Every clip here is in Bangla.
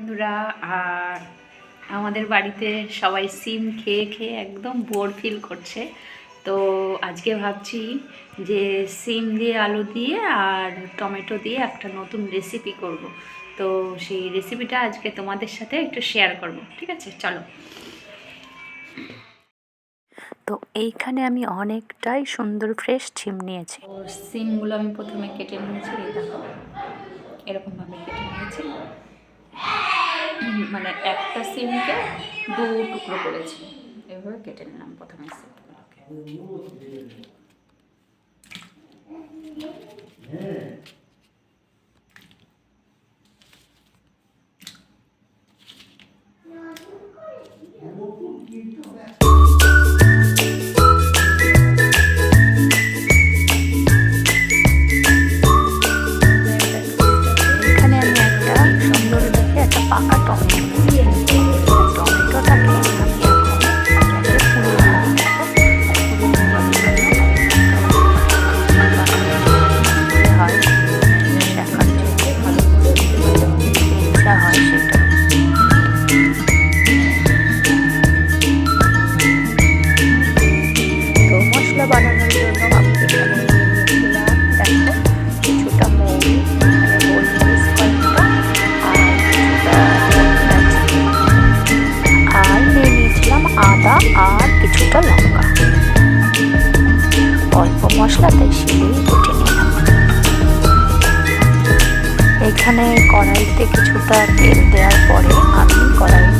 বন্ধুরা আর আমাদের বাড়িতে সবাই সিম খেয়ে খেয়ে একদম বোর ফিল করছে। তো আজকে ভাবছি যে সিম দিয়ে আলু দিয়ে আর টমেটো দিয়ে একটা নতুন রেসিপি করব। তো সেই রেসিপিটা আজকে তোমাদের সাথে একটু শেয়ার করব ঠিক আছে? চলো। তো এইখানে আমি অনেকটাই সুন্দর ফ্রেশ সিম নিয়েছি। সিমগুলো আমি প্রথমে কেটে নিয়েছি দেখো। এরকমভাবে কেটে নিয়েছি। মানে একটা সিমকে দু টুকরো করেছি। এভাবে কেটে নিলাম প্রথমে সিমগুলোকে। অল্প তাই শিলেই বেটে নিলাম। এখানে কড়াইতে কিছুটা তেল দেওয়ার পরে আমি কড়াইতে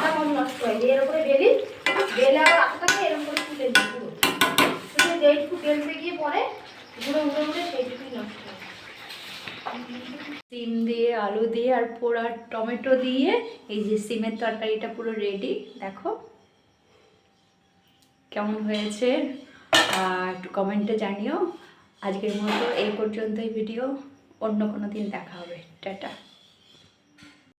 করে তো নষ্ট এর এরকম পুরো সেইটুকুই নষ্ট হয় সিম দিয়ে, আলু দিয়ে আর পোড়া টমেটো দিয়ে, এই যে সিমের তরকারিটা পুরো রেডি দেখো। কেমন হয়েছে? একটু কমেন্টে জানিও। আজকের মতো এই পর্যন্তই ভিডিও অন্য কোনো দিন দেখা হবে। Tata.